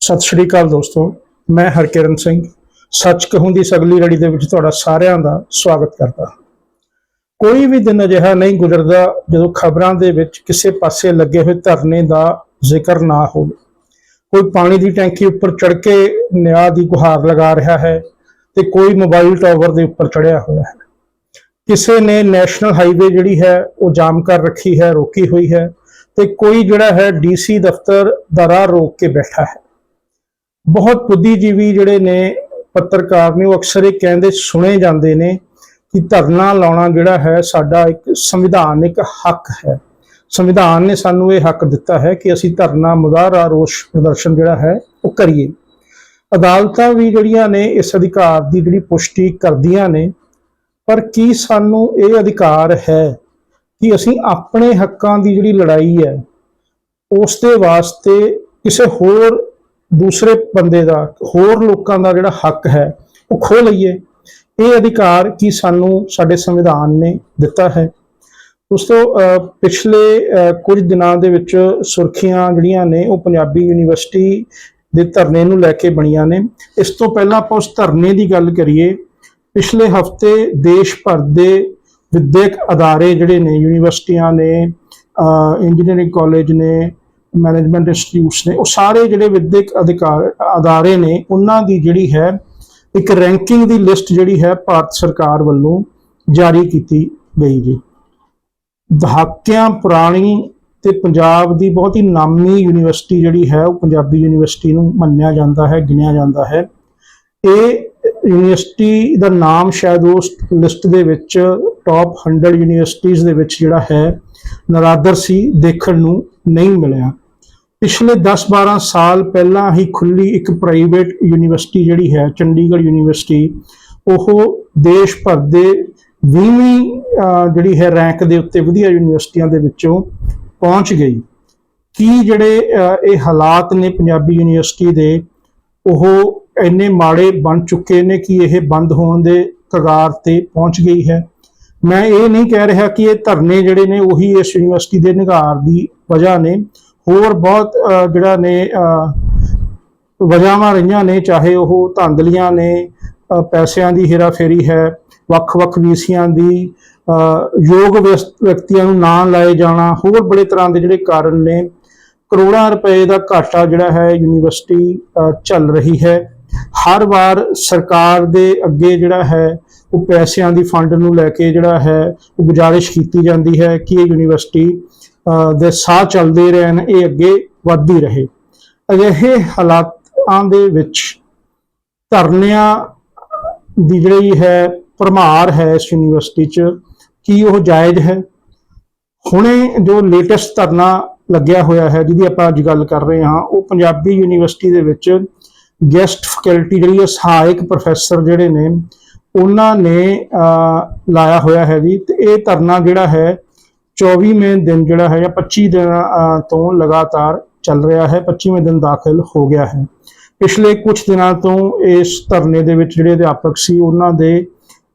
ਸਤਿ ਸ਼੍ਰੀ ਅਕਾਲ ਦੋਸਤੋ, ਮੈਂ ਹਰਕਿਰਨ ਸਿੰਘ, ਸੱਚ ਕਹੂੰ ਦੀ ਸਗਲੀ ਲੜੀ ਦੇ ਵਿੱਚ ਤੁਹਾਡਾ ਸਾਰਿਆਂ ਦਾ ਸਵਾਗਤ ਕਰਦਾ ਹਾਂ। ਕੋਈ ਵੀ ਦਿਨ ਅਜਿਹਾ ਨਹੀਂ ਗੁਜ਼ਰਦਾ ਜਦੋਂ ਖਬਰਾਂ ਦੇ ਵਿੱਚ ਕਿਸੇ ਪਾਸੇ ਲੱਗੇ ਹੋਏ ਧਰਨੇ ਦਾ ਜ਼ਿਕਰ ਨਾ ਹੋਵੇ। ਕੋਈ ਪਾਣੀ ਦੀ ਟੈਂਕੀ ਉੱਪਰ ਚੜ ਕੇ ਨਿਆਂ ਦੀ ਗੁਹਾਰ ਲਗਾ ਰਿਹਾ ਹੈ ਤੇ ਕੋਈ ਮੋਬਾਈਲ ਟਾਵਰ ਦੇ ਉੱਪਰ ਚੜਿਆ ਹੋਇਆ ਹੈ। ਕਿਸੇ ਨੇ ਨੈਸ਼ਨਲ ਹਾਈਵੇ ਜਿਹੜੀ ਹੈ, ਉਹ ਜਾਮ ਕਰ ਰੱਖੀ ਹੈ, ਰੋਕੀ ਹੋਈ ਹੈ ਤੇ ਕੋਈ ਜਿਹੜਾ ਹੈ ਡੀਸੀ ਦਫ਼ਤਰ ਦਾ ਰਾਹ ਰੋਕ ਕੇ ਬੈਠਾ ਹੈ। ਬਹੁਤ ਬੁੱਧੀਜੀਵੀ ਜਿਹੜੇ ਨੇ ਪੱਤਰਕਾਰ ਨੇ ਉਹ ਅਕਸਰ ਇਹ ਕਹਿੰਦੇ ਸੁਣੇ ਜਾਂਦੇ ਨੇ ਕਿ ਧਰਨਾ ਲਾਉਣਾ ਜਿਹੜਾ ਹੈ ਸਾਡਾ ਇੱਕ ਸੰਵਿਧਾਨਿਕ ਹੱਕ ਹੈ। ਸੰਵਿਧਾਨ ਨੇ ਸਾਨੂੰ ਇਹ ਹੱਕ ਦਿੱਤਾ ਹੈ ਕਿ ਅਸੀਂ ਧਰਨਾ ਮੁਜ਼ਾਹਰਾ ਰੋਸ ਪ੍ਰਦਰਸ਼ਨ ਜਿਹੜਾ ਹੈ ਉਹ ਕਰੀਏ। ਅਦਾਲਤਾਂ ਵੀ ਜਿਹੜੀਆਂ ਨੇ ਇਸ ਅਧਿਕਾਰ ਦੀ ਜਿਹੜੀ ਪੁਸ਼ਟੀ ਕਰਦੀਆਂ ਨੇ, ਪਰ ਕੀ ਸਾਨੂੰ ਇਹ ਅਧਿਕਾਰ ਹੈ ਕਿ ਅਸੀਂ ਆਪਣੇ ਹੱਕਾਂ ਦੀ ਜਿਹੜੀ ਲੜਾਈ ਹੈ, ਉਸ ਦੇ ਵਾਸਤੇ ਕਿਸੇ ਹੋਰ ਦੂਸਰੇ ਬੰਦੇ ਦਾ, ਹੋਰ ਲੋਕਾਂ ਦਾ ਜਿਹੜਾ ਹੱਕ ਹੈ, ਉਹ ਖੋ ਲਈਏ। ਇਹ ਅਧਿਕਾਰ ਕੀ ਸਾਨੂੰ ਸਾਡੇ ਸੰਵਿਧਾਨ ਨੇ ਦਿੱਤਾ ਹੈ। ਉਸ ਤੋਂ ਪਿਛਲੇ ਕੁਝ ਦਿਨਾਂ ਦੇ ਵਿੱਚ ਸੁਰਖੀਆਂ ਜਿਹੜੀਆਂ ਨੇ, ਉਹ ਪੰਜਾਬੀ ਯੂਨੀਵਰਸਿਟੀ ਦੇ ਧਰਨੇ ਨੂੰ ਲੈ ਕੇ ਬਣੀਆਂ ਨੇ। ਇਸ ਤੋਂ ਪਹਿਲਾਂ ਆਪਾਂ ਉਸ ਧਰਨੇ ਦੀ ਗੱਲ ਕਰੀਏ। ਪਿਛਲੇ ਹਫ਼ਤੇ ਦੇਸ਼ ਭਰ ਦੇ ਵਿਦਿਅਕ ਅਦਾਰੇ ਜਿਹੜੇ ਨੇ, ਯੂਨੀਵਰਸਿਟੀਆਂ ਨੇ ਇੰਜੀਨੀਅਰਿੰਗ ਕਾਲਜ ਨੇ ਮੈਨੇਜਮੈਂਟ ਇੰਸਟੀਚਿਊਟਸ ਨੇ, ਉਹ ਸਾਰੇ ਜਿਹੜੇ ਵਿਦਿਅਕ ਅਧਿਕਾਰ, ਅਦਾਰੇ ਨੇ, ਉਹਨਾਂ ਦੀ ਜਿਹੜੀ ਹੈ ਇੱਕ ਰੈਂਕਿੰਗ ਦੀ ਲਿਸਟ ਜਿਹੜੀ ਹੈ ਭਾਰਤ ਸਰਕਾਰ ਵੱਲੋਂ ਜਾਰੀ ਕੀਤੀ ਗਈ ਜੀ। ਦਹਾਕਿਆਂ ਪੁਰਾਣੀ ਤੇ ਪੰਜਾਬ ਦੀ ਬਹੁਤ ਹੀ ਨਾਮੀ ਯੂਨੀਵਰਸਿਟੀ ਜਿਹੜੀ ਹੈ, ਉਹ ਪੰਜਾਬੀ ਯੂਨੀਵਰਸਿਟੀ ਨੂੰ ਮੰਨਿਆ ਜਾਂਦਾ ਹੈ, ਗਿਣਿਆ ਜਾਂਦਾ ਹੈ। ਇਹ ਯੂਨੀਵਰਸਿਟੀ ਦਾ ਨਾਮ ਸ਼ਾਇਦ ਉਸ ਲਿਸਟ ਦੇ ਵਿੱਚ ਟਾਪ 100 ਯੂਨੀਵਰਸਿਟੀਜ਼ ਦੇ ਵਿੱਚ ਜਿਹੜਾ ਹੈ, ਨਰਾਦਰ ਸੀ, ਦੇਖਣ ਨੂੰ ਨਹੀਂ ਮਿਲਿਆ। ਪਿਛਲੇ 10-12 ਸਾਲ ਪਹਿਲਾਂ ਹੀ ਖੁੱਲੀ ਇੱਕ ਪ੍ਰਾਈਵੇਟ ਯੂਨੀਵਰਸਿਟੀ ਜਿਹੜੀ ਹੈ, ਚੰਡੀਗੜ੍ਹ ਯੂਨੀਵਰਸਿਟੀ ਉਹ ਦੇਸ਼ ਭਰ ਦੇ 20ਵੀਂ ਜਿਹੜੀ ਹੈ ਰੈਂਕ ਦੇ ਉੱਤੇ ਵਧੀਆ ਯੂਨੀਵਰਸਿਟੀਆਂ ਦੇ ਵਿੱਚੋਂ ਪਹੁੰਚ ਗਈ। ਕੀ ਜਿਹੜੇ ਇਹ ਹਾਲਾਤ ਨੇ ਪੰਜਾਬੀ ਯੂਨੀਵਰਸਿਟੀ ਦੇ, ਉਹ ਇੰਨੇ ਮਾੜੇ ਬਣ ਚੁੱਕੇ ਨੇ ਕਿ ਇਹ ਬੰਦ ਹੋਣ ਦੇ ਕਗਾਰ ਤੇ ਪਹੁੰਚ ਗਈ ਹੈ? ਮੈਂ ਇਹ ਨਹੀਂ ਕਹਿ ਰਿਹਾ ਕਿ ਇਹ ਧਰਨੇ ਜਿਹੜੇ ਨੇ, ਉਹੀ ਇਸ ਯੂਨੀਵਰਸਿਟੀ ਦੇ ਨਿਗਾਰ ਦੀ ਵਜ੍ਹਾ ਨੇ। ਹੋਰ ਬਹੁਤ ਜਿਹੜਾ ਨੇ ਅਹ, ਵਜ੍ਹਾਵਾਂ ਰਹੀਆਂ ਨੇ ਚਾਹੇ ਉਹ ਧਾਂਦਲੀਆਂ ਨੇ ਪੈਸਿਆਂ ਦੀ ਹੇਰਾਫੇਰੀ ਹੈ ਵੱਖ-ਵੱਖ ਵੀਸੀਆਂ ਦੀ ਯੋਗ ਵਿਅਸ- ਵਿਅਕਤੀਆਂ ਨੂੰ ਨਾਂ ਲਾਏ ਜਾਣਾ ਹੋਰ ਬੜੇ ਤਰ੍ਹਾਂ ਦੇ ਜਿਹੜੇ ਕਾਰਨ ਨੇ ਕਰੋੜਾਂ ਰੁਪਏ ਦਾ ਘਾਟਾ ਜਿਹੜਾ ਹੈ ਯੂਨੀਵਰਸਿਟੀ ਚੱਲ ਰਹੀ ਹੈ। ਹਰ ਵਾਰ ਸਰਕਾਰ ਦੇ ਅੱਗੇ ਜਿਹੜਾ ਹੈ ਉਹ ਪੈਸਿਆਂ ਦੀ ਫੰਡ ਨੂੰ ਲੈ ਕੇ ਜਿਹੜਾ ਹੈ ਉਹ ਗੁਜ਼ਾਰਿਸ਼ ਕੀਤੀ ਜਾਂਦੀ ਹੈ ਕਿ ਇਹ ਯੂਨੀਵਰਸਿਟੀ ਦੇ ਸਾਹ ਚੱਲਦੇ ਰਹਿਣ, ਇਹ ਅੱਗੇ ਵੱਧਦੀ ਰਹੇ। ਅਜਿਹੇ ਹਾਲਾਤਾਂ ਦੇ ਵਿੱਚ ਧਰਨਿਆਂ ਦੀ ਜਿਹੜੀ ਹੈ, ਭਰਮਾਰ ਹੈ ਇਸ ਯੂਨੀਵਰਸਿਟੀ 'ਚ, ਕੀ ਉਹ ਜਾਇਜ਼ ਹੈ? ਹੁਣੇ ਜੋ ਲੇਟੈਸਟ ਧਰਨਾ ਲੱਗਿਆ ਹੋਇਆ ਹੈ, ਜਿਹਦੀ ਆਪਾਂ ਅੱਜ ਗੱਲ ਕਰ ਰਹੇ ਹਾਂ, ਉਹ ਪੰਜਾਬੀ ਯੂਨੀਵਰਸਿਟੀ ਦੇ ਵਿੱਚ ਗੈਸਟ ਫੈਕਲਟੀ ਜਿਹੜੀ ਹੈ, ਸਹਾਇਕ ਪ੍ਰੋਫੈਸਰ ਜਿਹੜੇ ਨੇ, ਉਹਨਾਂ ਨੇ ਲਾਇਆ ਹੋਇਆ ਹੈ ਜੀ। ਤੇ ਇਹ ਧਰਨਾ ਜਿਹੜਾ ਹੈ 24ਵੇਂ ਦਿਨ ਜਿਹੜਾ ਹੈ ਜਾਂ 25 ਦਿਨਾਂ ਤੋਂ ਲਗਾਤਾਰ ਚੱਲ ਰਿਹਾ ਹੈ 25ਵੇਂ ਦਿਨ ਦਾਖਲ ਹੋ ਗਿਆ ਹੈ। ਪਿਛਲੇ ਕੁਝ ਦਿਨਾਂ ਤੋਂ ਇਸ ਧਰਨੇ ਦੇ ਵਿੱਚ ਜਿਹੜੇ ਅਧਿਆਪਕ ਸੀ, ਉਹਨਾਂ ਦੇ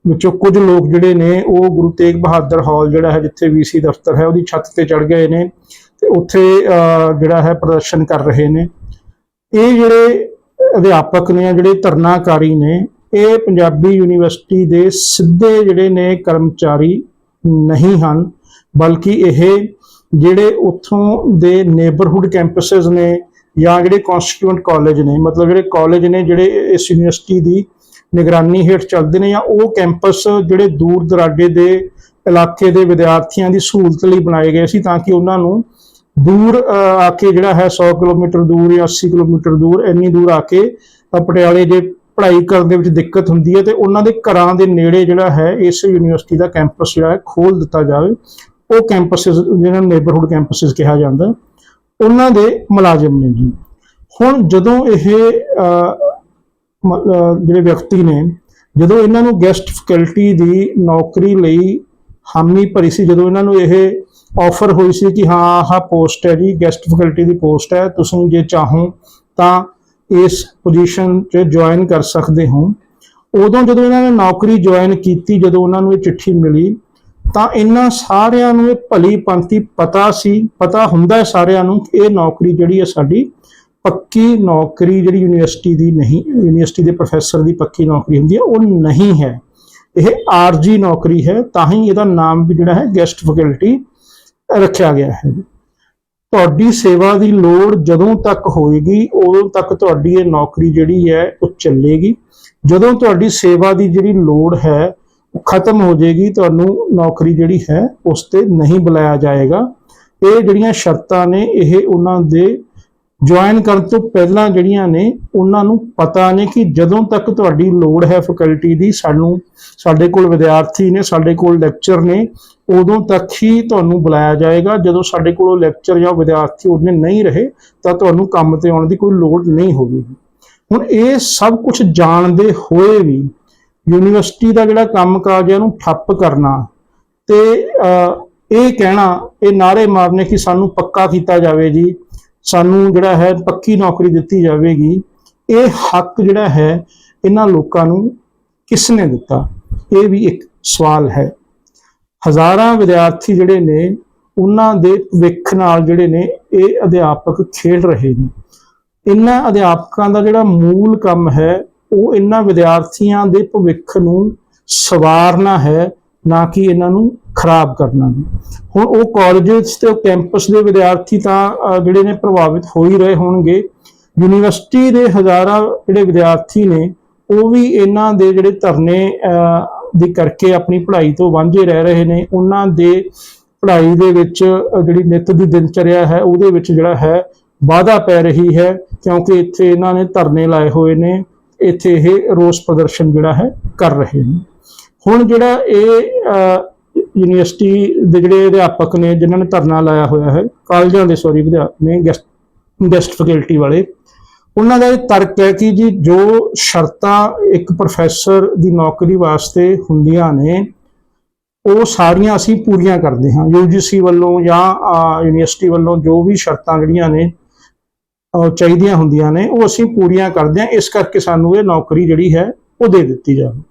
ਵਿੱਚੋਂ ਕੁਝ ਲੋਕ ਜਿਹੜੇ ਨੇ, ਉਹ ਗੁਰੂ ਤੇਗ ਬਹਾਦਰ ਹਾਲ ਜਿਹੜਾ ਹੈ, ਜਿੱਥੇ ਵੀਸੀ ਦਫ਼ਤਰ ਹੈ, ਉਹਦੀ ਛੱਤ ਤੇ ਚੜ ਗਏ ਨੇ ਤੇ ਉੱਥੇ ਜਿਹੜਾ ਹੈ, ਪ੍ਰਦਰਸ਼ਨ ਕਰ ਰਹੇ ਨੇ। ਇਹ ਜਿਹੜੇ ਅਧਿਆਪਕ ਨੇ, ਜਿਹੜੇ ਧਰਨਾਕਾਰੀ ਨੇ, ਇਹ ਪੰਜਾਬੀ ਯੂਨੀਵਰਸਿਟੀ ਦੇ ਸਿੱਧੇ ਜਿਹੜੇ ਨੇ ਕਰਮਚਾਰੀ ਨਹੀਂ ਹਨ। ਬਲਕਿ ਇਹ ਜਿਹੜੇ ਉੱਥੋਂ ਦੇ ਨੇਬਰਹੁੱਡ ਕੈਂਪਸਸ ਨੇ ਜਾਂ ਜਿਹੜੇ ਕਨਸਟੀਟਿਊਐਂਟ ਕਾਲਜ ਨੇ, ਮਤਲਬ ਜਿਹੜੇ ਕਾਲਜ ਨੇ ਜਿਹੜੇ ਇਸ ਯੂਨੀਵਰਸਿਟੀ ਦੀ ਨਿਗਰਾਨੀ ਹੇਠ ਚੱਲਦੇ ਨੇ ਜਾਂ ਉਹ ਕੈਂਪਸ ਜਿਹੜੇ ਦੂਰ ਦਰਾਡੇ ਦੇ ਇਲਾਕੇ ਦੇ ਵਿਦਿਆਰਥੀਆਂ ਦੀ ਸਹੂਲਤ ਲਈ ਬਣਾਏ ਗਏ ਸੀ ਤਾਂ ਕਿ ਉਹਨਾਂ ਨੂੰ ਦੂਰ ਆ ਕੇ ਜਿਹੜਾ ਹੈ 100 ਕਿਲੋਮੀਟਰ ਦੂਰ ਜਾਂ 80 ਕਿਲੋਮੀਟਰ ਦੂਰ ਇੰਨੀ ਦੂਰ ਆ ਕੇ ਪਟਿਆਲੇ ਦੇ ਪੜ੍ਹਾਈ ਕਰਨ ਦੇ ਵਿੱਚ ਦਿੱਕਤ ਹੁੰਦੀ ਹੈ ਤੇ ਉਹਨਾਂ ਦੇ ਘਰਾਂ ਦੇ ਨੇੜੇ ਜਿਹੜਾ ਹੈ ਇਸ ਯੂਨੀਵਰਸਿਟੀ ਦਾ ਕੈਂਪਸ ਜਿਹੜਾ ਹੈ ਖੋਲ ਦਿੱਤਾ ਜਾਵੇ। ਉਹ ਕੈਂਪਸਸ ਜਿਹਨਾਂ ਨੂੰ ਨੇਬਰਹੁੱਡ ਕੈਂਪਸਸ ਕਿਹਾ ਜਾਂਦਾ, ਉਹਨਾਂ ਦੇ ਮੁਲਾਜ਼ਮ ਨੇ ਜੀ। ਹੁਣ ਜਦੋਂ ਇਹ ਜਿਹੜੇ ਵਿਅਕਤੀ ਨੇ, ਜਦੋਂ ਇਹਨਾਂ ਨੂੰ ਗੈਸਟ ਫੈਕਲਟੀ ਦੀ ਨੌਕਰੀ ਲਈ ਹਾਮੀ ਭਰੀ ਸੀ, ਜਦੋਂ ਇਹਨਾਂ ਨੂੰ ਇਹ ਆਫਰ ਹੋਈ ਸੀ ਕਿ ਹਾਂ, ਆਹ ਪੋਸਟ ਹੈ ਜੀ ਗੈਸਟ ਫੈਕਲਟੀ ਦੀ ਪੋਸਟ ਹੈ, ਤੁਸੀਂ ਜੇ ਚਾਹੋ ਤਾਂ ਇਸ ਪੋਜੀਸ਼ਨ 'ਚ ਜੁਆਇਨ ਕਰ ਸਕਦੇ ਹੋ। ਉਦੋਂ ਜਦੋਂ ਇਹਨਾਂ ਨੇ ਨੌਕਰੀ ਜੁਆਇਨ ਕੀਤੀ, ਜਦੋਂ ਉਹਨਾਂ ਨੂੰ ਇਹ ਚਿੱਠੀ ਮਿਲੀ ਤਾਂ ਇਹਨਾਂ ਸਾਰਿਆਂ ਨੂੰ ਇਹ ਭਲੀ ਪੰਥੀ ਪਤਾ ਸੀ, ਪਤਾ ਹੁੰਦਾ ਹੈ ਸਾਰਿਆਂ ਨੂੰ ਕਿ ਇਹ ਨੌਕਰੀ ਜਿਹੜੀ ਹੈ ਸਾਡੀ ਪੱਕੀ ਨੌਕਰੀ ਜਿਹੜੀ ਯੂਨੀਵਰਸਿਟੀ ਦੀ ਨਹੀਂ, ਯੂਨੀਵਰਸਿਟੀ ਦੇ ਪ੍ਰੋਫੈਸਰ ਦੀ ਪੱਕੀ ਨੌਕਰੀ ਹੁੰਦੀ ਹੈ, ਉਹ ਨਹੀਂ ਹੈ। ਇਹ ਆਰਜੀ ਨੌਕਰੀ ਹੈ, ਤਾਂ ਹੀ ਇਹਦਾ ਨਾਮ ਵੀ ਜਿਹੜਾ ਹੈ ਗੈਸਟ ਫੈਕਲਟੀ ਰੱਖਿਆ ਗਿਆ ਹੈ। ਤੁਹਾਡੀ ਸੇਵਾ ਦੀ ਲੋੜ ਜਦੋਂ ਤੱਕ ਹੋਏਗੀ, ਉਦੋਂ ਤੱਕ ਤੁਹਾਡੀ ਇਹ ਨੌਕਰੀ ਜਿਹੜੀ ਹੈ, ਉਹ ਚੱਲੇਗੀ। ਜਦੋਂ ਤੁਹਾਡੀ ਸੇਵਾ ਦੀ ਜਿਹੜੀ ਲੋੜ ਹੈ ਖਤਮ ਹੋ ਜਾਏਗੀ, ਤੁਹਾਨੂੰ ਨੌਕਰੀ ਜਿਹੜੀ ਹੈ ਉਸ ਤੇ ਨਹੀਂ ਬੁਲਾਇਆ ਜਾਏਗਾ। ਇਹ ਜਿਹੜੀਆਂ ਸ਼ਰਤਾਂ ਨੇ, ਇਹ ਉਹਨਾਂ ਦੇ ਜੁਆਇਨ ਕਰਨ ਤੋਂ ਪਹਿਲਾਂ ਜਿਹੜੀਆਂ ਨੇ, ਉਹਨਾਂ ਨੂੰ ਪਤਾ ਨੇ ਕਿ ਜਦੋਂ ਤੱਕ ਤੁਹਾਡੀ ਲੋੜ ਹੈ ਫੈਕਲਟੀ ਦੀ, ਸਾਨੂੰ, ਸਾਡੇ ਕੋਲ ਵਿਦਿਆਰਥੀ ਨੇ, ਸਾਡੇ ਕੋਲ ਲੈਕਚਰ ਨੇ, ਉਦੋਂ ਤੱਕ ਹੀ ਤੁਹਾਨੂੰ ਬੁਲਾਇਆ ਜਾਏਗਾ। ਜਦੋਂ ਸਾਡੇ ਕੋਲ ਉਹ ਲੈਕਚਰ ਜਾਂ ਵਿਦਿਆਰਥੀ ਉਹਨੇ ਨਹੀਂ ਰਹੇ, ਤਾਂ ਤੁਹਾਨੂੰ ਕੰਮ ਤੇ ਆਉਣ ਦੀ ਕੋਈ ਲੋੜ ਨਹੀਂ ਹੋਵੇਗੀ। ਹੁਣ ਇਹ ਸਭ ਕੁਝ ਜਾਣਦੇ ਹੋਏ ਵੀ ਯੂਨੀਵਰਸਿਟੀ ਦਾ ਜਿਹੜਾ ਕੰਮਕਾਜ ਹੈ ਉਹਨੂੰ ਠੱਪ ਕਰਨਾ ਤੇ ਇਹ ਕਹਿਣਾ, ਇਹ ਨਾਰੇ ਮਾਰਨੇ ਕਿ ਸਾਨੂੰ ਪੱਕਾ ਕੀਤਾ ਜਾਵੇ ਜੀ, ਸਾਨੂੰ ਜਿਹੜਾ ਹੈ ਪੱਕੀ ਨੌਕਰੀ ਦਿੱਤੀ ਜਾਵੇਗੀ, ਇਹ ਹੱਕ ਜਿਹੜਾ ਹੈ ਇਹਨਾਂ ਲੋਕਾਂ ਨੂੰ ਕਿਸ ਨੇ ਦਿੱਤਾ? ਇਹ ਵੀ ਇੱਕ ਸਵਾਲ ਹੈ। ਹਜ਼ਾਰਾਂ ਵਿਦਿਆਰਥੀ ਜਿਹੜੇ ਨੇ, ਉਹਨਾਂ ਦੇ ਭਵਿੱਖ ਨਾਲ ਜਿਹੜੇ ਨੇ, ਇਹ ਅਧਿਆਪਕ ਖੇਡ ਰਹੇ ਨੇ। ਇਹਨਾਂ ਅਧਿਆਪਕਾਂ ਦਾ ਜਿਹੜਾ ਮੂਲ ਕੰਮ ਹੈ ਉਹ ਇਹਨਾਂ ਵਿਦਿਆਰਥੀਆਂ ਦੇ ਭਵਿੱਖ ਨੂੰ ਸਵਾਰਨਾ ਹੈ ਨਾ ਕਿ ਇਹਨਾਂ ਨੂੰ ਖਰਾਬ ਕਰਨਾ ਵੀ ਹੁਣ ਉਹ ਕਾਲਜਸ ਤੇ ਉਹ ਕੈਂਪਸ ਦੇ ਵਿਦਿਆਰਥੀ ਤਾਂ ਜਿਹੜੇ ਨੇ ਪ੍ਰਭਾਵਿਤ ਹੋ ਹੀ ਰਹੇ ਹੋਣਗੇ। ਯੂਨੀਵਰਸਿਟੀ ਦੇ ਹਜ਼ਾਰਾਂ ਜਿਹੜੇ ਵਿਦਿਆਰਥੀ ਨੇ ਉਹ ਵੀ ਇਹਨਾਂ ਦੇ ਜਿਹੜੇ ਧਰਨੇ ਅਹ, ਦੀ ਕਰਕੇ ਆਪਣੀ ਪੜ੍ਹਾਈ ਤੋਂ ਵਾਂਝੇ ਰਹਿ ਰਹੇ ਨੇ। ਉਹਨਾਂ ਦੇ ਪੜ੍ਹਾਈ ਦੇ ਵਿੱਚ ਜਿਹੜੀ ਨਿਤ ਦੀ ਦਿਨਚਰਿਆ ਹੈ ਉਹਦੇ ਵਿੱਚ ਜਿਹੜਾ ਹੈ ਵਾਧਾ ਪੈ ਰਹੀ ਹੈ ਕਿਉਂਕਿ ਇੱਥੇ ਇਹਨਾਂ ਨੇ ਧਰਨੇ ਲਾਏ ਹੋਏ ਨੇ। ਇੱਥੇ ਇਹ ਰੋਸ ਪ੍ਰਦਰਸ਼ਨ ਜਿਹੜਾ ਹੈ ਕਰ ਰਹੇ ਨੇ। ਹੁਣ ਜਿਹੜਾ ਇਹ ਯੂਨੀਵਰਸਿਟੀ ਦੇ ਜਿਹੜੇ ਅਧਿਆਪਕ ਨੇ, ਜਿਨ੍ਹਾਂ ਨੇ ਧਰਨਾ ਲਾਇਆ ਹੋਇਆ ਹੈ, ਕਾਲਜਾਂ ਦੇ ਸੌਰੀ ਵਿਦਿਆਰਥੀ ਨੇ ਗੈਸਟ ਗੈਸਟ ਫੈਕਲਟੀ ਵਾਲੇ, ਉਹਨਾਂ ਦਾ ਇਹ ਤਰਕ ਹੈ ਕਿ ਜੀ ਜੋ ਸ਼ਰਤਾਂ ਇੱਕ ਪ੍ਰੋਫੈਸਰ ਦੀ ਨੌਕਰੀ ਵਾਸਤੇ ਹੁੰਦੀਆਂ ਨੇ, ਉਹ ਸਾਰੀਆਂ ਅਸੀਂ ਪੂਰੀਆਂ ਕਰਦੇ ਹਾਂ। ਯੂਜੀਸੀ ਵੱਲੋਂ ਜਾਂ ਯੂਨੀਵਰਸਿਟੀ ਵੱਲੋਂ ਜੋ ਵੀ ਸ਼ਰਤਾਂ ਜਿਹੜੀਆਂ ਨੇ ਚਾਹੀਦੀਆਂ ਹੁੰਦੀਆਂ ਨੇ, ਉਹ ਅਸੀਂ ਪੂਰੀਆਂ ਕਰਦੇ ਹਾਂ। ਇਸ ਕਰਕੇ ਸਾਨੂੰ ਇਹ ਨੌਕਰੀ ਜਿਹੜੀ ਹੈ, ਉਹ ਦੇ ਦਿੱਤੀ ਜਾਵੇ।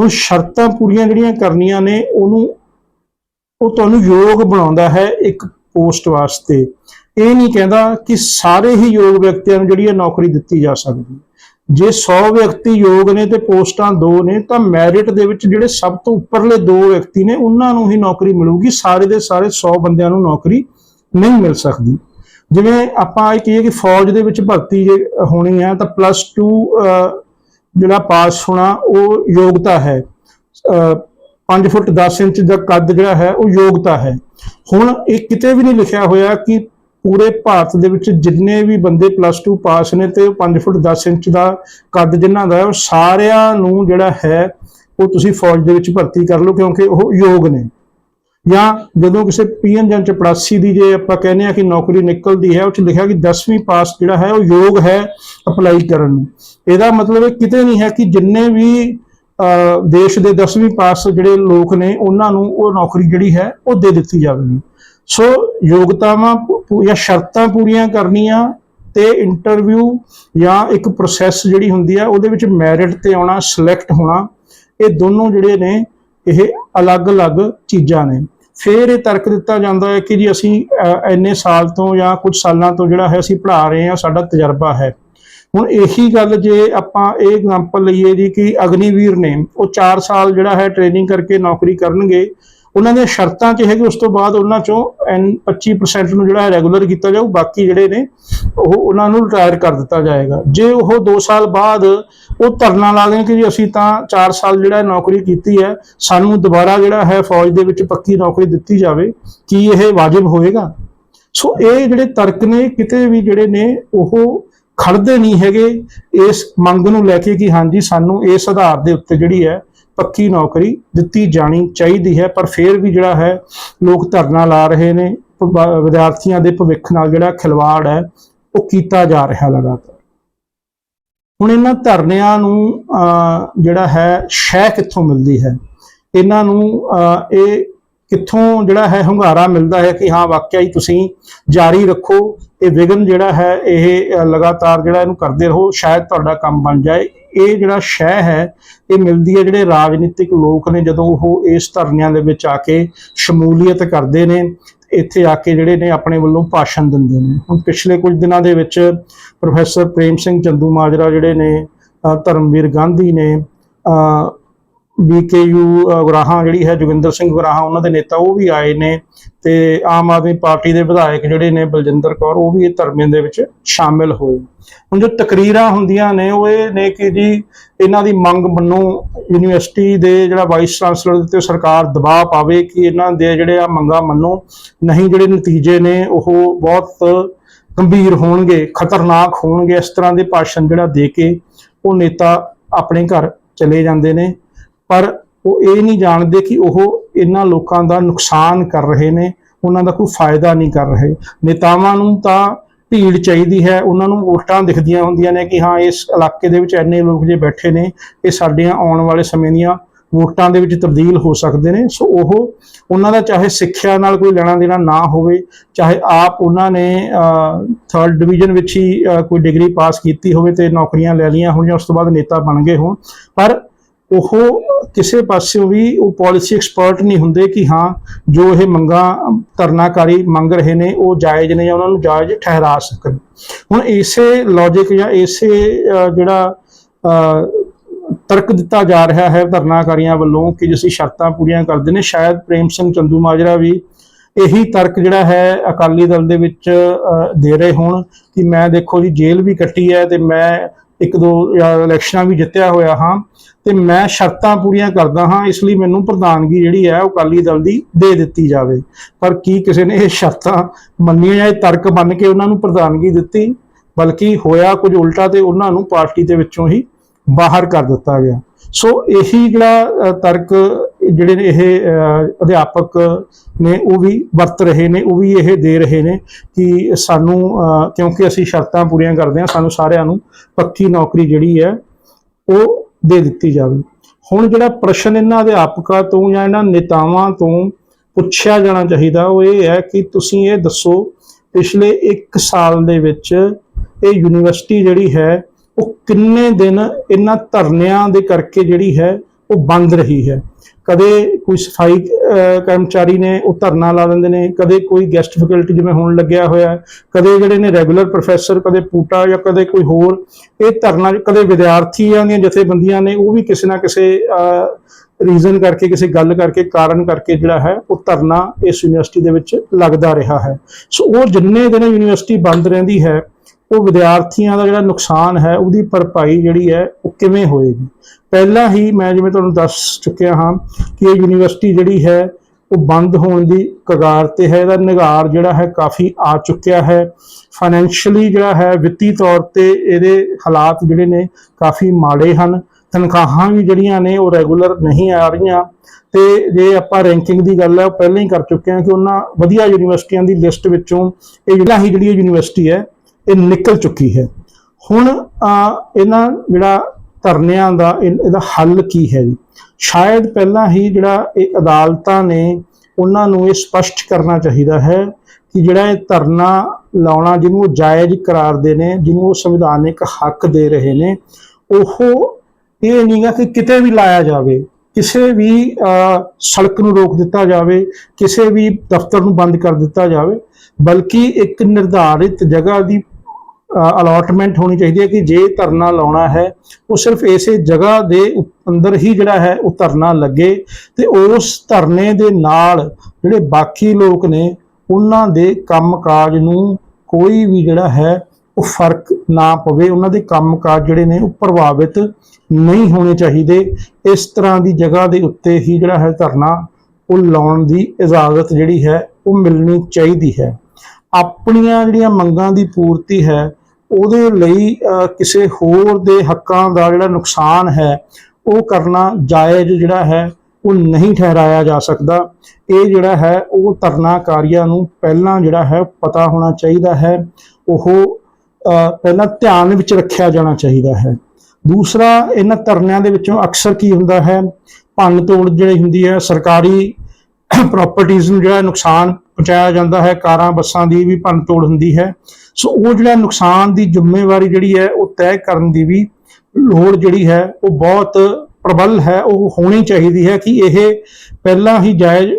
ਹੁਣ ਸ਼ਰਤਾਂ ਪੂਰੀਆਂ ਜਿਹੜੀਆਂ ਕਰਨੀਆਂ ਨੇ, ਉਹਨੂੰ, ਉਹ ਤੁਹਾਨੂੰ ਯੋਗ ਬਣਾਉਂਦਾ ਹੈ ਇੱਕ ਪੋਸਟ ਵਾਸਤੇ। ਇਹ ਨਹੀਂ ਕਹਿੰਦਾ ਕਿ ਸਾਰੇ ਹੀ ਯੋਗ ਵਿਅਕਤੀਆਂ ਨੂੰ ਜਿਹੜੀ ਇਹ ਨੌਕਰੀ ਦਿੱਤੀ ਜਾ ਸਕਦੀ। ਜੇ 100 ਵਿਅਕਤੀ ਯੋਗ ਨੇ ਤੇ ਪੋਸਟਾਂ ਦੋ ਨੇ, ਤਾਂ ਮੈਰਿਟ ਦੇ ਵਿੱਚ ਜਿਹੜੇ ਸਭ ਤੋਂ ਉੱਪਰਲੇ ਦੋ ਵਿਅਕਤੀ ਨੇ, ਉਹਨਾਂ ਨੂੰ ਹੀ ਨੌਕਰੀ ਮਿਲੂਗੀ। ਸਾਰੇ ਦੇ ਸਾਰੇ 100 ਬੰਦਿਆਂ ਨੂੰ ਨੌਕਰੀ ਨਹੀਂ ਮਿਲ ਸਕਦੀ। ਜਿਵੇਂ ਆਪਾਂ ਇਹ ਕਹੀਏ ਕਿ ਫੌਜ ਦੇ ਵਿੱਚ ਭਰਤੀ ਜੇ ਹੋਣੀ ਹੈ ਤਾਂ ਪਲੱਸ 2 ਜਿਹੜਾ ਪਾਸ ਹੋਣਾ, ਉਹ ਯੋਗਤਾ ਹੈ। 5 ਫੁੱਟ 10 ਇੰਚ ਦਾ ਕੱਦ ਜਿਹੜਾ ਹੈ, ਉਹ ਯੋਗਤਾ ਹੈ। ਹੁਣ ਇਹ ਕਿਤੇ ਵੀ ਨਹੀਂ ਲਿਖਿਆ ਹੋਇਆ ਕਿ ਪੂਰੇ ਭਾਰਤ ਦੇ ਵਿੱਚ ਜਿੰਨੇ ਵੀ ਬੰਦੇ ਪਲੱਸ 2 ਪਾਸ ਨੇ ਤੇ 5 ਫੁੱਟ 10 ਇੰਚ ਦਾ ਕੱਦ ਜਿਨ੍ਹਾਂ ਦਾ ਉਹ ਸਾਰਿਆਂ ਨੂੰ ਜਿਹੜਾ ਹੈ, ਉਹ ਤੁਸੀਂ ਫੌਜ ਦੇ ਵਿੱਚ ਭਰਤੀ ਕਰ ਲਓ ਕਿਉਂਕਿ ਉਹ ਯੋਗ ਨੇ। ਜਾਂ ਜਦੋਂ ਕਿਸੇ ਪੀਐਨ ਜਾਂ ਚਪੜਾਸੀ ਦੀ ਜੇ ਆਪਾਂ ਕਹਿੰਦੇ ਆ ਕਿ ਨੌਕਰੀ ਨਿਕਲਦੀ ਹੈ, ਉਹ ਚ ਲਿਖਿਆ ਕਿ 10ਵੀਂ ਪਾਸ ਜਿਹੜਾ ਹੈ, ਉਹ ਯੋਗ ਹੈ ਅਪਲਾਈ ਕਰਨ ਨੂੰ। ਇਹਦਾ ਮਤਲਬ ਇਹ ਕਿਤੇ ਨਹੀਂ ਹੈ ਕਿ ਜਿੰਨੇ ਵੀ ਦੇਸ਼ ਦੇ 10ਵੀਂ ਪਾਸ ਜਿਹੜੇ ਲੋਕ ਨੇ, ਉਹਨਾਂ ਨੂੰ ਉਹ ਨੌਕਰੀ ਜਿਹੜੀ ਹੈ, ਉਹ ਦੇ ਦਿੱਤੀ ਜਾਵੇਗੀ। ਸੋ ਯੋਗਤਾਵਾਂ ਜਾਂ ਸ਼ਰਤਾਂ ਪੂਰੀਆਂ ਕਰਨੀਆਂ ਤੇ ਇੰਟਰਵਿਊ ਜਾਂ ਇੱਕ ਪ੍ਰੋਸੈਸ ਜਿਹੜੀ ਹੁੰਦੀ ਹੈ, ਉਹਦੇ ਵਿੱਚ ਮੈਰਿਟ ਤੇ ਆਉਣਾ ਸਿਲੈਕਟ ਹੋਣਾ, ਇਹ ਦੋਨੋਂ ਜਿਹੜੇ ਨੇ, ਇਹ ਅਲੱਗ-ਅਲੱਗ ਚੀਜ਼ਾਂ ਨੇ। ਫਿਰ ਇਹ ਤਰਕ ਦਿੱਤਾ ਜਾਂਦਾ ਹੈ ਕਿ ਜੀ ਅਸੀਂ ਇੰਨੇ ਸਾਲ ਤੋਂ ਜਾਂ ਕੁਝ ਸਾਲਾਂ ਤੋਂ ਜਿਹੜਾ ਹੈ ਅਸੀਂ ਪੜ੍ਹਾ ਰਹੇ ਹਾਂ, ਸਾਡਾ ਤਜਰਬਾ ਹੈ। ਹੁਣ ਇਹੀ ਗੱਲ ਜੇ ਆਪਾਂ ਇਹ ਐਗਜ਼ਾਮਪਲ ਲਈਏ ਜੀ ਕਿ ਅਗਨੀਵੀਰ ਨੇ, ਉਹ 4 ਸਾਲ ਜਿਹੜਾ ਹੈ ਟ੍ਰੇਨਿੰਗ ਕਰਕੇ ਨੌਕਰੀ ਕਰਨਗੇ ਉਹਨਾਂ ਦੀਆਂ ਸ਼ਰਤਾਂ 'ਚ ਹੈਗੇ, ਉਸ ਤੋਂ ਬਾਅਦ ਉਹਨਾਂ 'ਚੋਂ ਐਨ 25% ਨੂੰ ਜਿਹੜਾ ਰੈਗੂਲਰ ਕੀਤਾ ਜਾਊ, ਬਾਕੀ ਜਿਹੜੇ ਨੇ ਉਹ ਉਹਨਾਂ ਨੂੰ ਰਿਟਾਇਰ ਕਰ ਦਿੱਤਾ ਜਾਏਗਾ। ਜੇ ਉਹ 2 ਸਾਲ ਬਾਅਦ ਉਹ ਧਰਨਾ ਲਾ ਦੇਣ ਕਿ ਜੀ ਅਸੀਂ ਤਾਂ 4 ਸਾਲ ਜਿਹੜਾ ਨੌਕਰੀ ਕੀਤੀ ਹੈ, ਸਾਨੂੰ ਦੁਬਾਰਾ ਜਿਹੜਾ ਹੈ ਫੌਜ ਦੇ ਵਿੱਚ ਪੱਕੀ ਨੌਕਰੀ ਦਿੱਤੀ ਜਾਵੇ, ਕੀ ਇਹ ਵਾਜਿਬ ਹੋਏਗਾ? ਸੋ ਇਹ ਜਿਹੜੇ ਤਰਕ ਨੇ, ਕਿਤੇ ਵੀ ਜਿਹੜੇ ਨੇ, ਉਹ ਖੜਦੇ ਨਹੀਂ ਹੈਗੇ। ਇਸ ਮੰਗ ਨੂੰ ਲੈ ਕੇ ਕਿ ਹਾਂਜੀ, ਸਾਨੂੰ ਇਸ ਆਧਾਰ ਦੇ ਉੱਤੇ ਜਿਹੜੀ ਹੈ ਪੱਕੀ ਨੌਕਰੀ ਦਿੱਤੀ ਜਾਣੀ ਚਾਹੀਦੀ ਹੈ ਪਰ ਫਿਰ ਵੀ ਜਿਹੜਾ ਹੈ ਲੋਕ ਧਰਨਾ ਲਾ ਰਹੇ ਨੇ ਵਿਦਿਆਰਥੀਆਂ ਦੇ ਭਵਿੱਖ ਨਾਲ ਜਿਹੜਾ ਖਿਲਵਾੜ ਹੈ ਉਹ ਕੀਤਾ ਜਾ ਰਿਹਾ ਲਗਾਤਾਰ। ਹੁਣ ਇਹਨਾਂ ਧਰਨਿਆਂ ਨੂੰ ਅਹ, ਜਿਹੜਾ ਹੈ ਸ਼ਹਿ ਕਿੱਥੋਂ ਮਿਲਦੀ ਹੈ? ਇਹਨਾਂ ਨੂੰ ਅਹ, ਇਹ ਕਿੱਥੋਂ ਜਿਹੜਾ ਹੈ ਹੁੰਗਾਰਾ ਮਿਲਦਾ ਹੈ ਕਿ ਹਾਂ ਵਾਕਿਆ ਹੀ ਤੁਸੀਂ ਜਾਰੀ ਰੱਖੋ ਇਹ ਵਿਗਨ ਜਿਹੜਾ ਹੈ ਇਹ ਲਗਾਤਾਰ ਜਿਹੜਾ ਇਹਨੂੰ ਕਰਦੇ ਰਹੋ ਸ਼ਾਇਦ ਤੁਹਾਡਾ ਕੰਮ ਬਣ ਜਾਏ। ਇਹ ਜਿਹੜਾ ਸ਼ਹਿ ਹੈ, ਇਹ ਮਿਲਦੀ ਹੈ ਜਿਹੜੇ ਰਾਜਨੀਤਿਕ ਲੋਕ ਨੇ ਜਦੋਂ ਉਹ ਇਸ ਧਰਨਿਆਂ ਦੇ ਵਿੱਚ ਆ ਕੇ ਸ਼ਮੂਲੀਅਤ ਕਰਦੇ ਨੇ, ਇੱਥੇ ਆ ਕੇ ਜਿਹੜੇ ਨੇ ਆਪਣੇ ਵੱਲੋਂ ਭਾਸ਼ਣ ਦਿੰਦੇ ਨੇ। ਹੁਣ ਪਿਛਲੇ ਕੁਝ ਦਿਨਾਂ ਦੇ ਵਿੱਚ ਪ੍ਰੋਫੈਸਰ ਪ੍ਰੇਮ ਸਿੰਘ ਚੰਦੂ ਮਾਜਰਾ ਜਿਹੜੇ ਨੇ ਧਰਮਵੀਰ ਗਾਂਧੀ ਨੇ ਬੀਕੇਯੂ ਗੁਰਾਹਾਂ ਜਿਹੜੀ ਹੈ, ਜੋਗਿੰਦਰ ਸਿੰਘ ਗੁਰਾਹਾਂ, ਉਹਨਾਂ ਦੇ ਨੇਤਾ ਉਹ ਵੀ ਆਏ ਨੇ ਤੇ ਆਮ ਆਦਮੀ ਪਾਰਟੀ ਦੇ ਵਿਧਾਇਕ ਜਿਹੜੇ ਨੇ ਬਲਜਿੰਦਰ ਕੌਰ, ਉਹ ਵੀ ਇਹ ਧਰਨੇ ਦੇ ਵਿੱਚ ਸ਼ਾਮਿਲ ਹੋਏ। ਹੁਣ ਜੋ ਤਕਰੀਰਾਂ ਹੁੰਦੀਆਂ ਨੇ, ਉਹ ਇਹ ਨੇ ਕਿ ਜੀ ਇਹਨਾਂ ਦੀ ਮੰਗ ਮੰਨੋ, ਯੂਨੀਵਰਸਿਟੀ ਦੇ ਜਿਹੜਾ ਵਾਈਸ ਚਾਂਸਲਰ ਤੇ ਸਰਕਾਰ ਦਬਾਅ ਪਾਵੇ ਕਿ ਇਹਨਾਂ ਦੇ ਜਿਹੜੇ ਆ ਮੰਗਾਂ ਮੰਨੋ। ਨਹੀਂ, ਜਿਹੜੇ ਨਤੀਜੇ ਨੇ, ਉਹ ਬਹੁਤ ਗੰਭੀਰ ਹੋਣਗੇ, ਖਤਰਨਾਕ ਹੋਣਗੇ, ਇਸ ਤਰ੍ਹਾਂ ਦੇ ਭਾਸ਼ਣ ਜਿਹੜਾ ਦੇ ਕੇ ਉਹ ਨੇਤਾ ਆਪਣੇ ਘਰ ਚਲੇ ਜਾਂਦੇ ਨੇ। ਪਰ ਉਹ ਇਹ ਨਹੀਂ ਜਾਣਦੇ ਕਿ ਉਹ ਇਹਨਾਂ ਲੋਕਾਂ ਦਾ ਨੁਕਸਾਨ ਕਰ ਰਹੇ ਨੇ, ਉਹਨਾਂ ਦਾ ਕੋਈ ਫਾਇਦਾ ਨਹੀਂ ਕਰ ਰਹੇ। ਨੇਤਾਵਾਂ ਨੂੰ ਤਾਂ ਭੀੜ ਚਾਹੀਦੀ ਹੈ, ਉਹਨਾਂ ਨੂੰ ਵੋਟਾਂ ਦਿਖਦੀਆਂ ਹੁੰਦੀਆਂ ਨੇ ਕਿ ਹਾਂ, ਇਸ ਇਲਾਕੇ ਦੇ ਵਿੱਚ ਇੰਨੇ ਲੋਕ ਜੇ ਬੈਠੇ ਨੇ, ਇਹ ਸਾਡੀਆਂ ਆਉਣ ਵਾਲੇ ਸਮੇਂ ਦੀਆਂ ਵੋਟਾਂ ਦੇ ਵਿੱਚ ਤਬਦੀਲ ਹੋ ਸਕਦੇ ਨੇ। ਸੋ ਉਹ ਉਹਨਾਂ ਦਾ ਚਾਹੇ ਸਿੱਖਿਆ ਨਾਲ ਕੋਈ ਲੈਣਾ ਦੇਣਾ ਨਾ ਹੋਵੇ, ਚਾਹੇ ਆਪ ਉਹਨਾਂ ਨੇ ਥਰਡ ਡਿਵੀਜ਼ਨ ਵਿੱਚ ਹੀ ਕੋਈ ਡਿਗਰੀ ਪਾਸ ਕੀਤੀ ਹੋਵੇ ਤੇ ਨੌਕਰੀਆਂ ਲੈ ਲਈਆਂ ਹੋਣ ਜਾਂ ਉਸ ਤੋਂ ਬਾਅਦ ਨੇਤਾ ਬਣ ਗਏ ਹੋਣ, ਪਰ ਉਹ ਕਿਸੇ ਪਾਸਿਓਂ ਵੀ ਉਹ ਪਾਲਿਸੀ ਐਕਸਪਰਟ ਨਹੀਂ ਹੁੰਦੇ ਕਿ ਹਾਂ ਜੋ ਇਹ ਮੰਗਾਂ ਧਰਨਾਕਾਰੀ ਮੰਗ ਰਹੇ ਨੇ ਉਹ ਜਾਇਜ਼ ਨੇ ਜਾਂ ਉਹਨਾਂ ਨੂੰ ਜਾਇਜ਼ ਠਹਿਰਾ ਸਕਣ। ਹੁਣ ਇਸੇ ਲੌਜੀਕ ਜਾਂ ਇਸੇ ਜਿਹੜਾ ਅਹ, ਤਰਕ ਦਿੱਤਾ ਜਾ ਰਿਹਾ ਹੈ ਧਰਨਾਕਾਰੀਆਂ ਵੱਲੋਂ ਕਿ ਜੇ ਸ਼ਰਤਾਂ ਪੂਰੀਆਂ ਕਰਦੇ ਨੇ ਸ਼ਾਇਦ ਪ੍ਰੇਮ ਸਿੰਘ ਚੰਦੂ ਮਾਜਰਾ ਵੀ ਇਹੀ ਤਰਕ ਜਿਹੜਾ ਹੈ ਅਕਾਲੀ ਦਲ ਦੇ ਵਿੱਚ ਦੇ ਰਹੇ ਹੋਣ ਕਿ ਮੈਂ ਦੇਖੋ ਜੀ ਜੇਲ੍ਹ ਵੀ ਕੱਟੀ ਹੈ ਤੇ ਮੈਂ ਇੱਕ ਦੋ ਅਹ, ਇਲੈਕਸ਼ਨਾਂ ਵੀ ਜਿੱਤਿਆ ਹੋਇਆ ਹਾਂ। ਤੇ ਮੈਂ ਸ਼ਰਤਾਂ ਪੂਰੀਆਂ ਕਰਦਾ ਹਾਂ, ਇਸ ਲਈ ਮੈਨੂੰ ਪ੍ਰਧਾਨਗੀ ਜਿਹੜੀ ਹੈ ਉਹ ਅਕਾਲੀ ਦਲ ਦੀ ਦੇ ਦਿੱਤੀ ਜਾਵੇ। ਪਰ ਕੀ ਕਿਸੇ ਨੇ ਇਹ ਸ਼ਰਤਾਂ ਮੰਨੀਆਂ ਜਾਂ ਇਹ ਤਰਕ ਮੰਨ ਕੇ ਉਹਨਾਂ ਨੂੰ ਪ੍ਰਧਾਨਗੀ ਦਿੱਤੀ? ਬਲਕਿ ਹੋਇਆ ਕੁਝ ਉਲਟਾ ਤੇ ਉਹਨਾਂ ਨੂੰ ਪਾਰਟੀ ਦੇ ਵਿੱਚੋਂ ਹੀ ਬਾਹਰ ਕਰ ਦਿੱਤਾ ਗਿਆ। ਸੋ ਇਹੀ ਜਿਹੜਾ ਤਰਕ ਜਿਹੜੇ ਨੇ ਇਹ ਅਧਿਆਪਕ ਨੇ ਉਹ ਵੀ ਵਰਤ ਰਹੇ ਨੇ, ਉਹ ਵੀ ਇਹ ਦੇ ਰਹੇ ਨੇ ਕਿ ਸਾਨੂੰ ਕਿਉਂਕਿ ਅਸੀਂ ਸ਼ਰਤਾਂ ਪੂਰੀਆਂ ਕਰਦੇ ਹਾਂ, ਸਾਨੂੰ ਸਾਰਿਆਂ ਨੂੰ ਪੱਕੀ ਨੌਕਰੀ ਜਿਹੜੀ ਹੈ ਉਹ ਦੇ ਦਿੱਤੀ ਜਾਵੇ। ਹੁਣ ਜਿਹੜਾ ਪ੍ਰਸ਼ਨ ਇਹਨਾਂ ਅਧਿਆਪਕਾਂ ਤੋਂ ਜਾਂ ਇਹਨਾਂ ਨੇਤਾਵਾਂ ਤੋਂ ਪੁੱਛਿਆ ਜਾਣਾ ਚਾਹੀਦਾ, ਉਹ ਇਹ ਹੈ ਕਿ ਤੁਸੀਂ ਇਹ ਦੱਸੋ, ਪਿਛਲੇ 1 ਸਾਲ ਦੇ ਵਿੱਚ ਇਹ ਯੂਨੀਵਰਸਿਟੀ ਜਿਹੜੀ ਹੈ, ਉਹ ਕਿੰਨੇ ਦਿਨ ਇਹਨਾਂ ਧਰਨਿਆਂ ਦੇ ਕਰਕੇ ਜਿਹੜੀ ਹੈ, ਉਹ ਬੰਦ ਰਹੀ ਹੈ? ਕਦੇ ਕੋਈ ਸਫ਼ਾਈ ਕਰਮਚਾਰੀ ਨੇ ਉਹ ਧਰਨਾ ਲਾ ਦਿੰਦੇ ਨੇ, ਕਦੇ ਕੋਈ ਗੈਸਟ ਫੈਕਲਟੀ ਜਿਵੇਂ ਹੋਣ ਲੱਗਿਆ ਹੋਇਆ, ਕਦੇ ਜਿਹੜੇ ਨੇ ਰੈਗੂਲਰ ਪ੍ਰੋਫੈਸਰ ਕਦੇ ਪੂਟਾ ਜਾਂ ਕਦੇ ਕੋਈ ਹੋਰ, ਇਹ ਧਰਨਾ ਕਦੇ ਵਿਦਿਆਰਥੀਆਂ ਦੀਆਂ ਜਥੇਬੰਦੀਆਂ ਨੇ ਉਹ ਵੀ ਕਿਸੇ ਨਾ ਕਿਸੇ ਰੀਜ਼ਨ ਕਰਕੇ, ਕਿਸੇ ਗੱਲ ਕਰਕੇ, ਕਾਰਨ ਕਰਕੇ ਜਿਹੜਾ ਹੈ, ਉਹ ਧਰਨਾ ਇਸ ਯੂਨੀਵਰਸਿਟੀ ਦੇ ਵਿੱਚ ਲੱਗਦਾ ਰਿਹਾ ਹੈ। ਸੋ ਉਹ ਜਿੰਨੇ ਦਿਨ ਯੂਨੀਵਰਸਿਟੀ ਬੰਦ ਰਹਿੰਦੀ ਹੈ ਉਹ ਵਿਦਿਆਰਥੀਆਂ ਦਾ ਜਿਹੜਾ ਨੁਕਸਾਨ ਹੈ, ਉਹਦੀ ਭਰਪਾਈ ਜਿਹੜੀ ਹੈ, ਉਹ ਕਿਵੇਂ ਹੋਏਗੀ? ਪਹਿਲਾਂ ਹੀ ਮੈਂ ਜਿਵੇਂ ਤੁਹਾਨੂੰ ਦੱਸ ਚੁੱਕਿਆ ਹਾਂ ਕਿ ਇਹ ਯੂਨੀਵਰਸਿਟੀ ਜਿਹੜੀ ਹੈ, ਉਹ ਬੰਦ ਹੋਣ ਦੀ ਕਗਾਰ ਤੇ ਹੈ। ਇਹਦਾ ਨਿਗਾਰ ਜਿਹੜਾ ਹੈ, ਕਾਫੀ ਆ ਚੁੱਕਿਆ ਹੈ। ਫਾਈਨੈਂਸ਼ੀਅਲੀ ਜਿਹੜਾ ਹੈ, ਵਿੱਤੀ ਤੌਰ ਤੇ ਇਹਦੇ ਹਾਲਾਤ ਜਿਹੜੇ ਨੇ, ਕਾਫੀ ਮਾੜੇ ਹਨ। ਤਨਖਾਹਾਂ ਵੀ ਜਿਹੜੀਆਂ ਨੇ, ਉਹ ਰੈਗੂਲਰ ਨਹੀਂ ਆ ਰਹੀਆਂ। ਤੇ ਜੇ ਆਪਾਂ ਰੈਂਕਿੰਗ ਦੀ ਗੱਲ ਹੈ, ਉਹ ਪਹਿਲਾਂ ਹੀ ਕਰ ਚੁੱਕੇ ਹਾਂ ਕਿ ਉਹਨਾਂ ਵਧੀਆ ਯੂਨੀਵਰਸਿਟੀਆਂ ਦੀ ਲਿਸਟ ਵਿੱਚੋਂ ਇਹ ਜਿਹੜਾ ਹੀ ਜਿਹੜੀ ਯੂਨੀਵਰਸਿਟੀ ਹੈ ਇਹ ਨਿਕਲ ਚੁੱਕੀ ਹੈ। ਹੁਣ ਅਹ, ਇਹਨਾਂ ਜਿਹੜਾ ਧਰਨਿਆਂ ਦਾ ਇਹ- ਇਹਦਾ ਹੱਲ ਕੀ ਹੈ ਜੀ? ਸ਼ਾਇਦ ਪਹਿਲਾਂ ਹੀ ਜਿਹੜਾ ਇਹ ਅਦਾਲਤਾਂ ਨੇ ਉਹਨਾਂ ਨੂੰ ਇਹ ਸਪਸ਼ਟ ਕਰਨਾ ਚਾਹੀਦਾ ਹੈ ਕਿ ਜਿਹੜਾ ਇਹ ਧਰਨਾ ਲਾਉਣਾ ਜਿਹਨੂੰ ਉਹ ਜਾਇਜ਼ ਕਰਾਰਦੇ ਨੇ ਜਿਹਨੂੰ ਉਹ ਸੰਵਿਧਾਨਿਕ ਹੱਕ ਦੇ ਰਹੇ ਨੇ ਉਹ ਇਹ ਨਹੀਂਗਾ ਕਿ ਕਿਤੇ ਵੀ ਲਾਇਆ ਜਾਵੇ ਕਿਸੇ ਵੀ ਅਹ, ਸੜਕ ਨੂੰ ਰੋਕ ਦਿੱਤਾ ਜਾਵੇ ਕਿਸੇ ਵੀ ਦਫ਼ਤਰ ਨੂੰ ਬੰਦ ਕਰ ਦਿੱਤਾ ਜਾਵੇ ਬਲਕਿ ਇੱਕ ਨਿਰਧਾਰਿਤ ਜਗ੍ਹਾ ਦੀ ਅਲਾਟਮੈਂਟ ਹੋਣੀ ਚਾਹੀਦੀ ਹੈ ਕਿ ਜੇ ਧਰਨਾ ਲਾਉਣਾ ਹੈ, ਉਹ ਸਿਰਫ ਇਸੇ ਜਗ੍ਹਾ ਦੇ ਅੰਦਰ ਹੀ ਜਿਹੜਾ ਹੈ, ਉਹ ਧਰਨਾ ਲੱਗੇ ਤੇ ਉਸ ਧਰਨੇ ਦੇ ਨਾਲ ਜਿਹੜੇ ਬਾਕੀ ਲੋਕ ਨੇ, ਉਹਨਾਂ ਦੇ ਕੰਮਕਾਜ ਨੂੰ ਕੋਈ ਵੀ ਜਿਹੜਾ ਹੈ, ਉਹ ਫ਼ਰਕ ਨਾ ਪਵੇ। ਉਹਨਾਂ ਦੇ ਕੰਮਕਾਜ ਜਿਹੜੇ ਨੇ, ਉਹ ਪ੍ਰਭਾਵਿਤ ਨਹੀਂ ਹੋਣੇ ਚਾਹੀਦੇ। ਇਸ ਤਰ੍ਹਾਂ ਦੀ ਜਗ੍ਹਾ ਦੇ ਉੱਤੇ ਹੀ ਜਿਹੜਾ ਹੈ ਧਰਨਾ, ਉਹ ਲਾਉਣ ਦੀ ਇਜਾਜ਼ਤ ਜਿਹੜੀ ਹੈ, ਉਹ ਮਿਲਣੀ ਚਾਹੀਦੀ ਹੈ। ਆਪਣੀਆਂ ਜਿਹੜੀਆਂ ਮੰਗਾਂ ਦੀ ਪੂਰਤੀ ਹੈ, ਉਹਦੇ ਲਈ ਕਿਸੇ ਹੋਰ ਦੇ ਹੱਕਾਂ ਦਾ ਜਿਹੜਾ ਨੁਕਸਾਨ ਹੈ, ਉਹ ਕਰਨਾ ਜਾਇਜ਼ ਜਿਹੜਾ ਹੈ, ਉਹ ਨਹੀਂ ਠਹਿਰਾਇਆ ਜਾ ਸਕਦਾ। ਇਹ ਜਿਹੜਾ ਹੈ, ਉਹ ਧਰਨਾਕਾਰੀਆਂ ਨੂੰ ਪਹਿਲਾਂ ਜਿਹੜਾ ਹੈ, ਪਤਾ ਹੋਣਾ ਚਾਹੀਦਾ ਹੈ। ਉਹ ਪਹਿਲਾਂ ਧਿਆਨ ਵਿੱਚ ਰੱਖਿਆ ਜਾਣਾ ਚਾਹੀਦਾ ਹੈ। ਦੂਸਰਾ, ਇਹਨਾਂ ਧਰਨਿਆਂ ਦੇ ਵਿੱਚੋਂ ਅਕਸਰ ਕੀ ਹੁੰਦਾ ਹੈ? ਭੰਨ ਤੋੜ ਜਿਹੜੀ ਹੁੰਦੀ ਹੈ, ਸਰਕਾਰੀ ਪ੍ਰਾਪਰਟੀਆਂ ਨੂੰ ਜਿਹੜਾ ਨੁਕਸਾਨ ਪਹੁੰਚਾਇਆ ਜਾਂਦਾ ਹੈ, ਕਾਰਾਂ, ਬੱਸਾਂ ਦੀ ਵੀ ਭੰਨ ਤੋੜ ਹੁੰਦੀ ਹੈ। ਸੋ ਉਹ ਜਿਹੜਾ ਨੁਕਸਾਨ ਦੀ ਜ਼ਿੰਮੇਵਾਰੀ ਜਿਹੜੀ ਹੈ, ਉਹ ਤੈਅ ਕਰਨ ਦੀ ਵੀ ਲੋੜ ਜਿਹੜੀ ਹੈ, ਉਹ ਬਹੁਤ ਪ੍ਰਬਲ ਹੈ, ਉਹ ਹੋਣੀ ਚਾਹੀਦੀ ਹੈ ਕਿ ਇਹ ਪਹਿਲਾਂ ਹੀ ਜਾਇਜ਼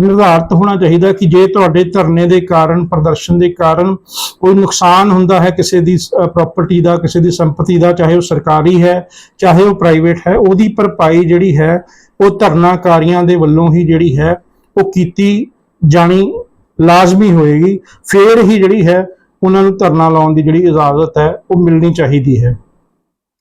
ਨਿਰਧਾਰਤ ਹੋਣਾ ਚਾਹੀਦਾ ਕਿ ਜੇ ਤੁਹਾਡੇ ਧਰਨੇ ਦੇ ਕਾਰਨ, ਪ੍ਰਦਰਸ਼ਨ ਦੇ ਕਾਰਨ ਕੋਈ ਨੁਕਸਾਨ ਹੁੰਦਾ ਹੈ ਕਿਸੇ ਦੀ ਪ੍ਰਾਪਰਟੀ ਦਾ, ਕਿਸੇ ਦੀ ਸੰਪਤੀ ਦਾ, ਚਾਹੇ ਉਹ ਸਰਕਾਰੀ ਹੈ, ਚਾਹੇ ਉਹ ਪ੍ਰਾਈਵੇਟ ਹੈ, ਉਹਦੀ ਭਰਪਾਈ ਜਿਹੜੀ ਹੈ, ਉਹ ਧਰਨਾਕਾਰੀਆਂ ਦੇ ਵੱਲੋਂ ਹੀ ਜਿਹੜੀ ਹੈ, ਉਹ ਕੀਤੀ ਜਾਣੀ ਲਾਜ਼ਮੀ ਹੋਏਗੀ। ਫੇਰ ਹੀ ਜਿਹੜੀ ਹੈ, ਉਹਨਾਂ ਨੂੰ ਧਰਨਾ ਲਾਉਣ ਦੀ ਜਿਹੜੀ ਇਜਾਜ਼ਤ ਹੈ, ਉਹ ਮਿਲਣੀ ਚਾਹੀਦੀ ਹੈ।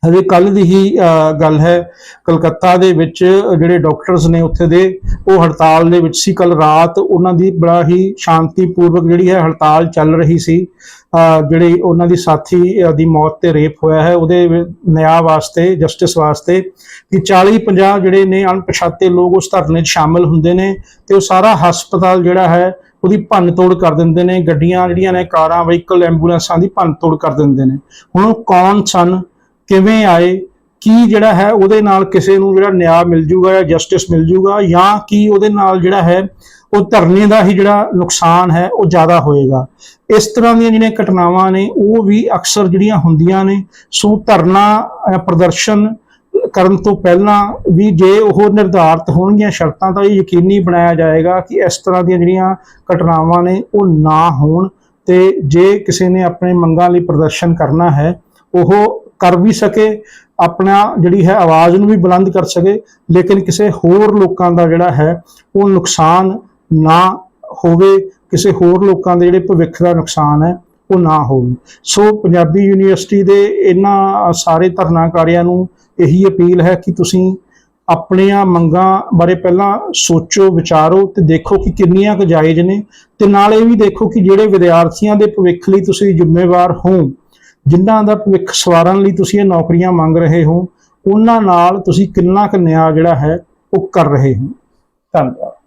ਹਜੇ ਕੱਲ ਦੀ ਹੀ ਗੱਲ ਹੈ। ਕਲਕੱਤਾ ਦੇ ਵਿੱਚ ਜਿਹੜੇ ਡਾਕਟਰਸ ਨੇ ਉੱਥੇ ਦੇ ਉਹ ਹੜਤਾਲ ਦੇ ਵਿੱਚ ਸੀ। ਕੱਲ ਰਾਤ ਉਹਨਾਂ ਦੀ ਬੜਾ ਹੀ ਸ਼ਾਂਤੀਪੂਰਵਕ ਜਿਹੜੀ ਹੈ ਹੜਤਾਲ ਚੱਲ ਰਹੀ ਸੀ। ਅਹ, ਜਿਹੜੇ ਉਹਨਾਂ ਦੀ ਸਾਥੀ ਦੀ ਮੌਤ ਤੇ ਰੇਪ ਹੋਇਆ ਹੈ ਉਹਦੇ ਨਿਆਂ ਵਾਸਤੇ ਜਸਟਿਸ ਵਾਸਤੇ ਕਿ 40 50 ਜਿਹੜੇ ਨੇ ਅਣਪਛਾਤੇ ਲੋਕ ਉਸ ਧਰਨੇ 'ਚ ਸ਼ਾਮਲ ਹੁੰਦੇ ਨੇ ਤੇ ਉਹ ਸਾਰਾ ਹਸਪਤਾਲ ਜਿਹੜਾ ਹੈ ਉਹਦੀ ਭੰਨ ਤੋੜ ਕਰ ਦਿੰਦੇ ਨੇ। ਗੱਡੀਆਂ ਜਿਹੜੀਆਂ ਨੇ ਕਾਰਾਂ ਵਹੀਕਲ ਐਂਬੂਲੈਂਸਾਂ ਦੀ ਭੰਨ ਤੋੜ ਕਰ ਦਿੰਦੇ ਨੇ। ਹੁਣ ਉਹ ਕੌਣ ਸਨ? ਕਿਵੇਂ ਆਏ, ਕੀ ਜਿਹੜਾ ਹੈ ਉਹਦੇ ਨਾਲ ਕਿਸੇ ਨੂੰ ਜਿਹੜਾ ਨਿਆਂ ਮਿਲ ਜੂਗਾ ਜਾਂ ਜਸਟਿਸ ਮਿਲ ਜੂਗਾ ਜਾਂ ਕੀ ਉਹਦੇ ਨਾਲ ਜਿਹੜਾ ਹੈ ਉਹ ਧਰਨੇ ਦਾ ਹੀ ਜਿਹੜਾ ਨੁਕਸਾਨ ਹੈ ਉਹ ਜ਼ਿਆਦਾ ਹੋਏਗਾ। ਇਸ ਤਰ੍ਹਾਂ ਦੀਆਂ ਜਿਹੜੀਆਂ ਘਟਨਾਵਾਂ ਨੇ, ਉਹ ਵੀ ਅਕਸਰ ਜਿਹੜੀਆਂ ਹੁੰਦੀਆਂ ਨੇ। ਸੋ ਧਰਨਾ ਪ੍ਰਦਰਸ਼ਨ ਕਰਨ ਤੋਂ ਪਹਿਲਾਂ ਵੀ ਜੇ ਉਹ ਨਿਰਧਾਰਤ ਹੋਣਗੀਆਂ ਸ਼ਰਤਾਂ ਤਾਂ ਇਹ ਯਕੀਨੀ ਬਣਾਇਆ ਜਾਏਗਾ ਕਿ ਇਸ ਤਰ੍ਹਾਂ ਦੀਆਂ ਜਿਹੜੀਆਂ ਘਟਨਾਵਾਂ ਨੇ ਉਹ ਨਾ ਹੋਣ ਤੇ ਜੇ ਕਿਸੇ ਨੇ ਆਪਣੇ ਮੰਗਾਂ ਲਈ ਪ੍ਰਦਰਸ਼ਨ ਕਰਨਾ ਹੈ, ਉਹ ਕਰ ਵੀ ਸਕੇ, ਆਪਣਾ ਜਿਹੜੀ ਹੈ ਆਵਾਜ਼ ਨੂੰ ਵੀ ਬੁਲੰਦ ਕਰ ਸਕੇ, ਲੇਕਿਨ ਕਿਸੇ ਹੋਰ ਲੋਕਾਂ ਦਾ ਜਿਹੜਾ ਹੈ ਉਹ ਨੁਕਸਾਨ ਨਾ ਹੋਵੇ, ਕਿਸੇ ਹੋਰ ਲੋਕਾਂ ਦੇ ਜਿਹੜੇ ਭਵਿੱਖ ਦਾ ਨੁਕਸਾਨ ਹੈ, ਉਹ ਨਾ ਹੋਵੇ। ਸੋ ਪੰਜਾਬੀ ਯੂਨੀਵਰਸਿਟੀ ਦੇ ਇਹਨਾਂ ਸਾਰੇ ਧਰਨਾਕਾਰੀਆਂ ਨੂੰ ਇਹੀ ਅਪੀਲ ਹੈ ਕਿ ਤੁਸੀਂ ਆਪਣੀਆਂ ਮੰਗਾਂ ਬਾਰੇ ਪਹਿਲਾਂ ਸੋਚੋ, ਵਿਚਾਰੋ ਤੇ ਦੇਖੋ ਕਿ ਕਿੰਨੀਆਂ ਕੁ ਜਾਇਜ਼ ਨੇ ਤੇ ਨਾਲ ਇਹ ਵੀ ਦੇਖੋ ਕਿ ਜਿਹੜੇ ਵਿਦਿਆਰਥੀਆਂ ਦੇ ਭਵਿੱਖ ਲਈ ਤੁਸੀਂ ਜ਼ਿੰਮੇਵਾਰ ਹੋ ਜਿਨ੍ਹਾਂ ਦਾ ਭਵਿੱਖ ਸਵਾਰਨ ਲਈ ਤੁਸੀਂ ਇਹ ਨੌਕਰੀਆਂ ਮੰਗ ਰਹੇ ਹੋ, ਉਹਨਾਂ ਨਾਲ ਤੁਸੀਂ ਕਿੰਨਾ ਕੁ ਨਿਆਂ ਜਿਹੜਾ ਹੈ, ਉਹ ਕਰ ਰਹੇ ਹੋ। ਧੰਨਵਾਦ।